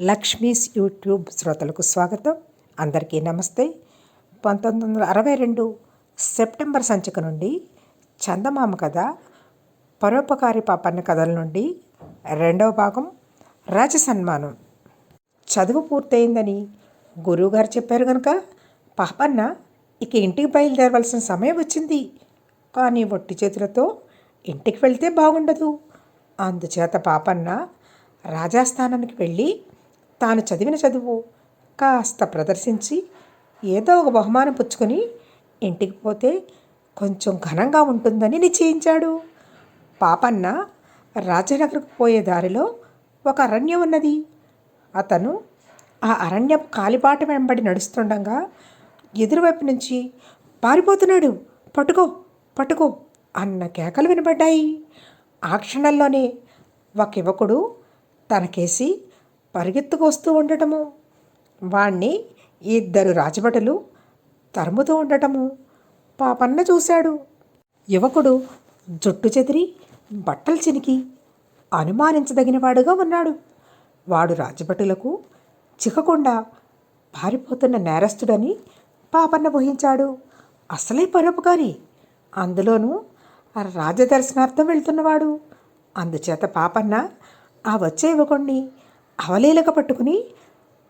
Lakshmi's YouTube శ్రోతలకు స్వాగతం. అందరికీ నమస్తే. పంతొమ్మిది వందల అరవై రెండు సెప్టెంబర్ సంచిక నుండి చందమామ కథ పరోపకారి పాపన్న కథల నుండి రెండవ భాగం రాజ సన్మానం. చదువు పూర్తయిందని గురువుగారు చెప్పారు కనుక పాపన్న ఇక ఇంటికి బయలుదేరవలసిన సమయం వచ్చింది. కానీ ఒట్టి చేతులతో ఇంటికి వెళ్తే బాగుండదు. అందుచేత పాపన్న రాజాస్థానానికి వెళ్ళి తాను చదివిన చదువు. కాస్త ప్రదర్శించి ఏదో ఒక బహుమానం పుచ్చుకొని ఇంటికి పోతే కొంచెం ఘనంగా ఉంటుందని నిశ్చయించాడు. పాపన్న రాజనగర్కు పోయే దారిలో ఒక అరణ్యం ఉన్నది. అతను ఆ అరణ్యం కాలిబాట వెంబడి నడుస్తుండగా ఎదురువైపు నుంచి పారిపోతున్నాడు. పట్టుకో పట్టుకో అన్న కేకలు వినబడ్డాయి. ఆ క్షణంలోనే ఒక యువకుడు తనకేసి పరిగెత్తుకొస్తూ ఉండటము. వాణ్ణి ఇద్దరు రాజభటులు తరుముతూ ఉండటము. పాపన్న చూశాడు. యువకుడు జుట్టు చెదిరి బట్టలు చినికి అనుమానించదగినవాడుగా ఉన్నాడు. వాడు రాజభటులకు చిక్కకుండా పారిపోతున్న నేరస్తుడని పాపన్న ఊహించాడు. అసలే పరోపకారి. అందులోనూ రాజదర్శనార్థం వెళ్తున్నవాడు. అందుచేత పాపన్న ఆ వచ్చే యువకుణ్ణి అవలేలక పట్టుకుని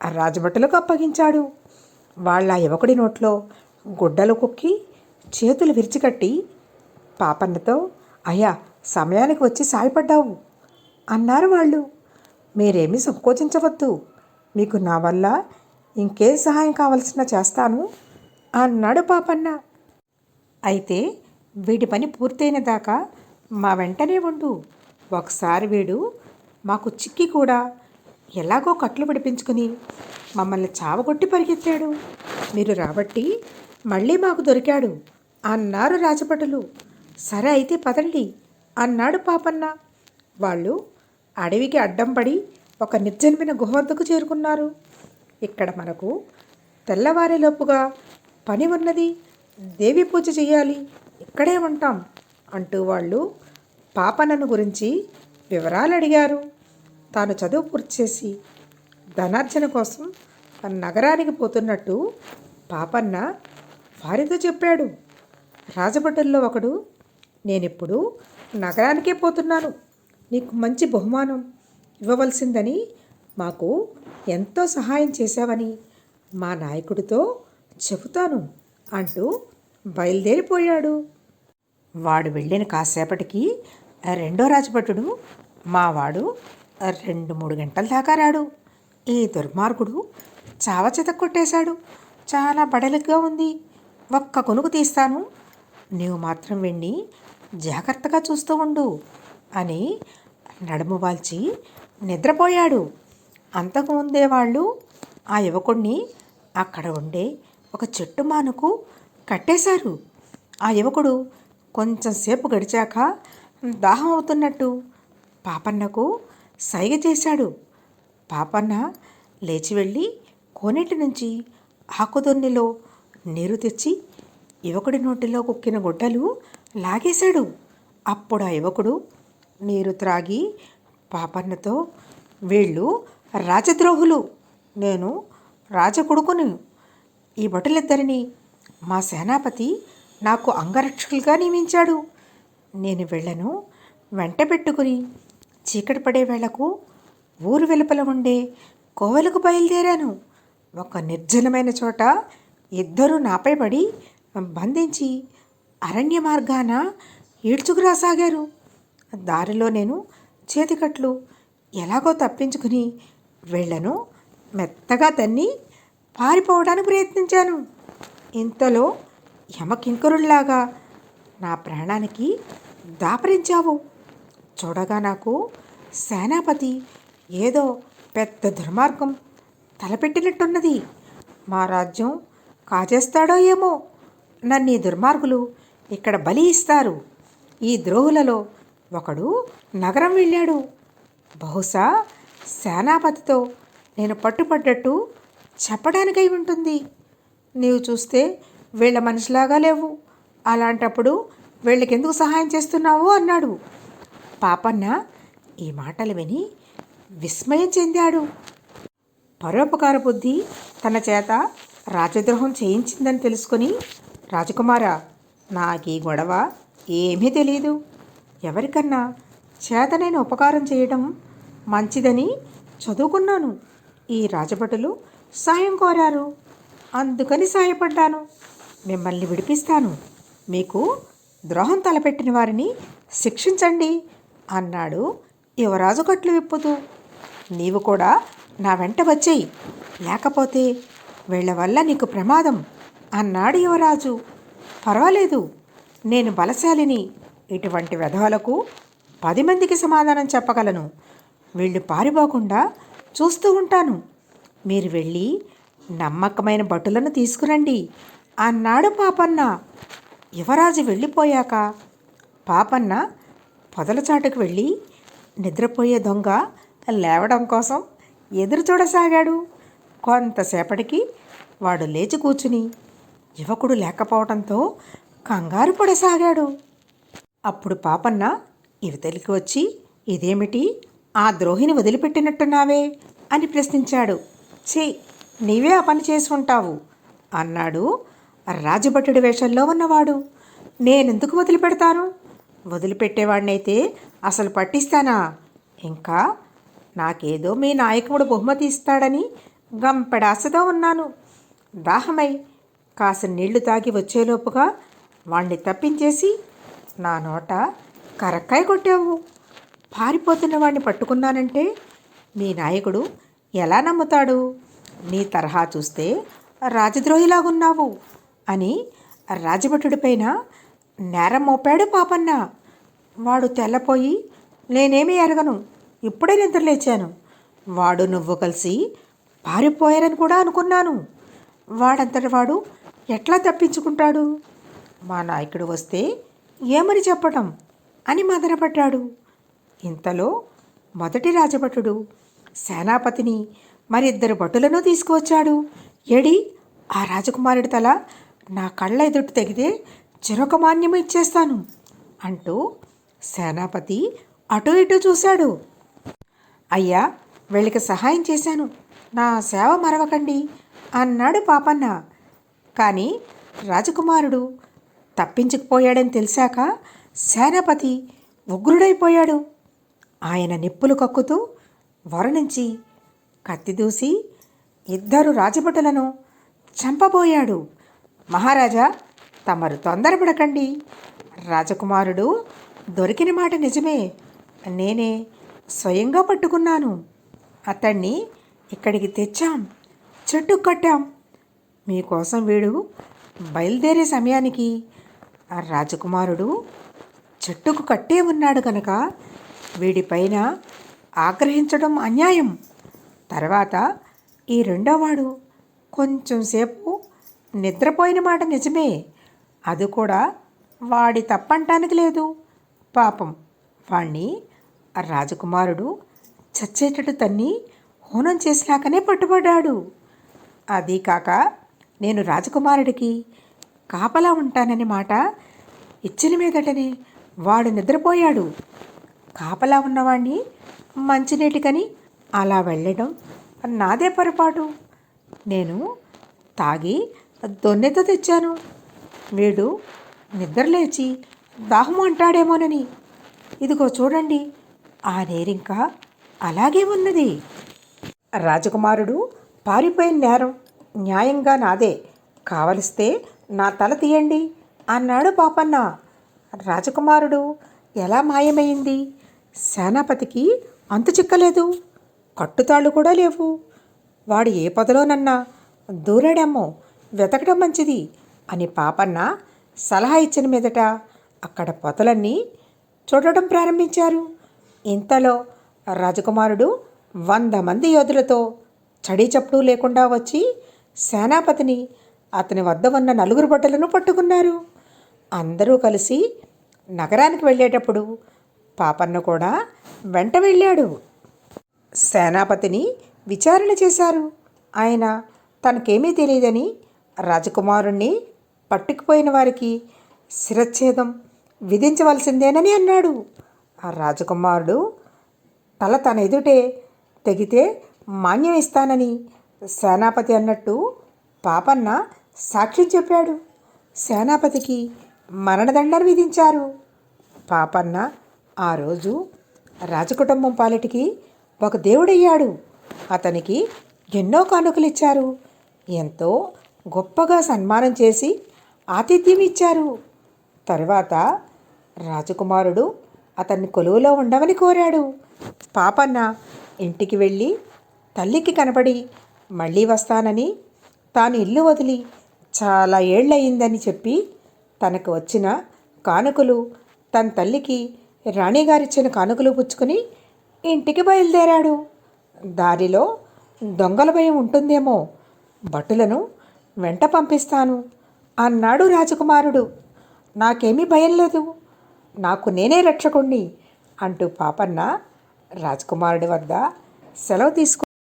రాజభటులకు అప్పగించాడు. వాళ్ళ యువకుడి నోట్లో గుడ్డలు కుక్కి చేతులు విరిచికట్టి పాపన్నతో అయ్యా సమయానికి వచ్చి సాయపడ్డావు అన్నారు వాళ్ళు. మీరేమీ సంకోచించవద్దు. మీకు నా వల్ల ఇంకేం సహాయం కావలసిన చేస్తాను అన్నాడు పాపన్న. అయితే వీడి పని పూర్తయిన దాకా మా వెంటనే ఉండు. ఒకసారి వీడు మాకు చిక్కి కూడా ఎలాగో కట్లు విడిపించుకుని మమ్మల్ని చావగొట్టి పరిగెత్తాడు. మీరు రాబట్టి మళ్ళీ మాకు దొరికాడు. అన్నారు రాజభటులు. సరే అయితే పదండి అన్నాడు పాపన్న. వాళ్ళు అడవికి అడ్డం పడి ఒక నిర్జన్మిన గుహ వద్దకు చేరుకున్నారు. ఇక్కడ మనకు తెల్లవారేలోపుగా పని ఉన్నది. దేవి పూజ చేయాలి. ఇక్కడే ఉంటాం అంటూ వాళ్ళు పాపన్నను గురించి వివరాలు అడిగారు. తాను చదువు పూర్తి చేసి ధనార్జన కోసం తన నగరానికి పోతున్నట్టు పాపన్న వారితో చెప్పాడు. రాజభటుల్లో ఒకడు నేనిప్పుడు నగరానికే పోతున్నాను. నీకు మంచి బహుమానం ఇవ్వవలసిందని మాకు ఎంతో సహాయం చేశావని మా నాయకుడితో చెబుతాను అంటూ బయలుదేరిపోయాడు. వాడు వెళ్ళిన కాసేపటికి రెండో రాజభటుడు మావాడు రెండు మూడు గంటల దాకా రాడు. ఈ దుర్మార్గుడు చావచెత కొట్టేశాడు. చాలా బడలిగ్గా ఉంది. ఒక్క కొనుగు తీస్తాను. నీవు మాత్రం వెండి జాగ్రత్తగా చూస్తూ ఉండు అని నడుము వాల్చి నిద్రపోయాడు. అంతకు ముందే వాళ్ళు ఆ యువకుడిని అక్కడ ఉండే ఒక చెట్టు మానుకు కట్టేశారు. ఆ యువకుడు కొంచెం సేపు గడిచాక దాహం అవుతున్నట్టు పాపన్నకు సైగ చేశాడు. పాపన్న లేచి వెళ్ళి కోనేటి నుంచి ఆకుదొన్నిలో నీరు తెచ్చి యువకుడి నోటిలో కుక్కిన గుడ్డలు లాగేశాడు. అప్పుడు ఆ యువకుడు నీరు త్రాగి పాపన్నతో వీళ్ళు రాజద్రోహులు. నేను రాజకొడుకును ఈ భటులిద్దరిని మా సేనాపతి నాకు అంగరక్షకులుగా నియమించాడు. నేను వెళ్ళను. వెంట పెట్టుకుని చీకటి పడే వేళకు ఊరు వెలుపల ఉండే కోవెలకు బయలుదేరాను. ఒక నిర్జనమైన చోట ఇద్దరు నాపై పడి బంధించి అరణ్య మార్గాన ఈడ్చుకురాసాగారు దారిలో నేను చేతికట్లు ఎలాగో తప్పించుకుని వెళ్ళను మెత్తగా తన్ని పారిపోవడానికి ప్రయత్నించాను. ఇంతలో యమకింకరుల్లాగా నా ప్రాణానికి దాపరించావు. చూడగా నాకు సేనాపతి ఏదో పెద్ద దుర్మార్గం తలపెట్టినట్టున్నది. మా రాజ్యం కాజేస్తాడో ఏమో. నన్ను ఈ దుర్మార్గులు ఇక్కడ బలి ఇస్తారు. ఈ ద్రోహులలో ఒకడు నగరం వెళ్ళాడు. బహుశా సేనాపతితో నేను పట్టుపడ్డట్టు చెప్పడానికై ఉంటుంది. నీవు చూస్తే వీళ్ళ మనిషిలాగా లేవు. అలాంటప్పుడు వీళ్ళకెందుకు సహాయం చేస్తున్నావు? అన్నాడు. పాపన్న ఈ మాటలు విని విస్మయం చెందాడు. పరోపకార బుద్ధి తన చేత రాజద్రోహం చేయించిందని తెలుసుకొని రాజకుమార నాకు ఈ గొడవ ఏమీ తెలియదు ఎవరికన్నా చేతనైన ఉపకారం చేయడం మంచిదని చదువుకున్నాను. ఈ రాజభటులు సాయం కోరారు. అందుకని సాయపడ్డాను. మిమ్మల్ని విడిపిస్తాను. మీకు ద్రోహం తలపెట్టిన వారిని శిక్షించండి. అన్నాడు. యువరాజు కట్లు విప్పుతూ నీవు కూడా నా వెంట వచ్చేయి. లేకపోతే వీళ్ళ వల్ల నీకు ప్రమాదం అన్నాడు యువరాజు. పర్వాలేదు. నేను బలశాలిని. ఇటువంటి వెధవలకు పది మందికి సమాధానం చెప్పగలను. వీళ్ళు పారిపోకుండా చూస్తూ ఉంటాను. మీరు వెళ్ళి నమ్మకమైన భటులను తీసుకురండి అన్నాడు పాపన్న. యువరాజు వెళ్ళిపోయాక పాపన్న పొదల చాటుకు వెళ్ళి నిద్రపోయే దొంగ లేవడం కోసం ఎదురు చూడసాగాడు. కొంతసేపటికి వాడు లేచి కూర్చుని యువకుడు లేకపోవడంతో కంగారు పడసాగాడు. అప్పుడు పాపన్న ఇవతలికి వచ్చి ఇదేమిటి? ఆ ద్రోహిని వదిలిపెట్టినట్టున్నావే? అని ప్రశ్నించాడు. ఛీ నీవే ఆ పని చేసి ఉంటావు అన్నాడు రాజభటుడి వేషంలో ఉన్నవాడు. నేనెందుకు వదిలిపెడతాను? వదిలిపెట్టేవాడినైతే అసలు పట్టిస్తానా? ఇంకా నాకేదో మీ నాయకుడు బహుమతి ఇస్తాడని గంపెడాసతో ఉన్నాను. దాహమై కాసిన నీళ్ళు తాగి వచ్చేలోపుగా వాణ్ణి తప్పించేసి నా నోట కరక్కాయ కొట్టావు. పారిపోతున్న వాడిని పట్టుకున్నానంటే మీ నాయకుడు ఎలా నమ్ముతాడు? నీ తరహా చూస్తే రాజద్రోహిలాగున్నావు అని రాజభటుడిపైన నేరం మోపాడు పాపన్న. వాడు తెల్లపోయి నేనేమీ ఎరగను. ఇప్పుడే నిద్రలేచాను వాడు నువ్వు కలిసి పారిపోయారని కూడా అనుకున్నాను. వాడంతటి వాడు ఎట్లా తప్పించుకుంటాడు? మా నాయకుడు వస్తే ఏమని చెప్పటం? అని మదనపడ్డాడు. ఇంతలో మొదటి రాజభటుడు సేనాపతిని మరిద్దరు భటులను తీసుకువచ్చాడు. ఏడి ఆ రాజకుమారుడి తల నా కళ్ళ ఎదుటి తెగితే చిరొక మాన్యము ఇచ్చేస్తాను అంటూ సేనాపతి అటు ఇటు చూశాడు. అయ్యా వీళ్ళకి సహాయం చేశాను. నా సేవ మరవకండి అన్నాడు పాపన్న. కానీ రాజకుమారుడు తప్పించుకుపోయాడని తెలిసాక సేనాపతి ఉగ్రుడైపోయాడు. ఆయన నిప్పులు కక్కుతూ వర నుంచి కత్తి దూసి ఇద్దరు రాజభటులను చంపబోయాడు. మహారాజా తమరు తొందరపడకండి. రాజకుమారుడు దొరికిన మాట నిజమే. నేనే స్వయంగా పట్టుకున్నాను. అతన్ని ఇక్కడికి తెచ్చాం. చెట్టు కట్టాం. మీకోసం వీడు బయలుదేరే సమయానికి ఆ రాజకుమారుడు చెట్టుకు కట్టే ఉన్నాడు కనుక వీడిపైన ఆగ్రహించడం అన్యాయం. తర్వాత ఈ రెండోవాడు కొంచెంసేపు నిద్రపోయిన మాట నిజమే. అది కూడా వాడి తప్పంటానికి లేదు. పాపం వాణ్ణి రాజకుమారుడు చచ్చేటట్టు తన్ని హోనం చేసినాకనే పట్టుబడ్డాడు. అది కాక నేను రాజకుమారుడికి కాపలా ఉంటానని మాట ఇచ్చిన మీదటనే వాడు నిద్రపోయాడు. కాపలా ఉన్నవాణ్ణి మంచినీటికని అలా వెళ్ళడం నాదే పొరపాటు. నేను తాగి దొన్నెతో తెచ్చాను. వీడు నిద్రలేచి దాహము అంటాడేమోనని. ఇదిగో చూడండి ఆ నేరింకా అలాగే ఉన్నది. రాజకుమారుడు పారిపోయిన నేరం న్యాయంగా నాదే. కావలిస్తే నా తల తీయండి అన్నాడు పాపన్న రాజకుమారుడు ఎలా మాయమైంది? సేనాపతికి అంతు చిక్కలేదు. కట్టుతాళ్ళు కూడా లేవు. వాడు ఏ పొదలోనన్నా దూరాడేమో వెతకడం మంచిది. అని పాపన్న సలహా ఇచ్చిన మీదట అక్కడ పొదలన్నీ చూడటం ప్రారంభించారు. ఇంతలో రాజకుమారుడు వంద మంది యోధులతో చడీ చప్పుడు లేకుండా వచ్చి సేనాపతిని అతని వద్ద ఉన్న నలుగురు బట్టలను పట్టుకున్నారు. అందరూ కలిసి నగరానికి వెళ్ళేటప్పుడు పాపన్న కూడా వెంట వెళ్ళాడు. సేనాపతిని విచారణ చేశారు. ఆయన తనకేమీ తెలియదని రాజకుమారుణ్ణి పట్టుకుపోయిన వారికి శిరచ్ఛేదం విధించవలసిందేనని అన్నాడు. ఆ రాజకుమారుడు తల తన ఎదుటే తెగితే మాన్యం ఇస్తానని సేనాపతి అన్నట్టు పాపన్న సాక్ష్యం చెప్పాడు. సేనాపతికి మరణదండన విధించారు. పాపన్న ఆ రోజు రాజకుటుంబం పాలిటికి ఒక దేవుడయ్యాడు. అతనికి ఎన్నో కానుకలు ఇచ్చారు ఎంతో గొప్పగా సన్మానం చేసి ఆతిథ్యం ఇచ్చారు తరువాత రాజకుమారుడు అతన్ని కొలువులో ఉండమని కోరాడు. పాపన్న ఇంటికి వెళ్ళి తల్లికి కనబడి మళ్ళీ వస్తానని తాను ఇల్లు వదిలి చాలా ఏళ్ళయిందని చెప్పి తనకు వచ్చిన కానుకలు తన తల్లికి రాణిగారిచ్చిన కానుకలు పుచ్చుకొని ఇంటికి బయలుదేరాడు. దారిలో దొంగల భయం ఉంటుందేమో భటులను వెంట పంపిస్తాను. అన్నాడు రాజకుమారుడు. నాకేమీ భయం లేదు. నాకు నేనే రక్షకుణ్ణి అంటూ పాపన్న రాజకుమారుడి వద్ద సెలవు తీసుకు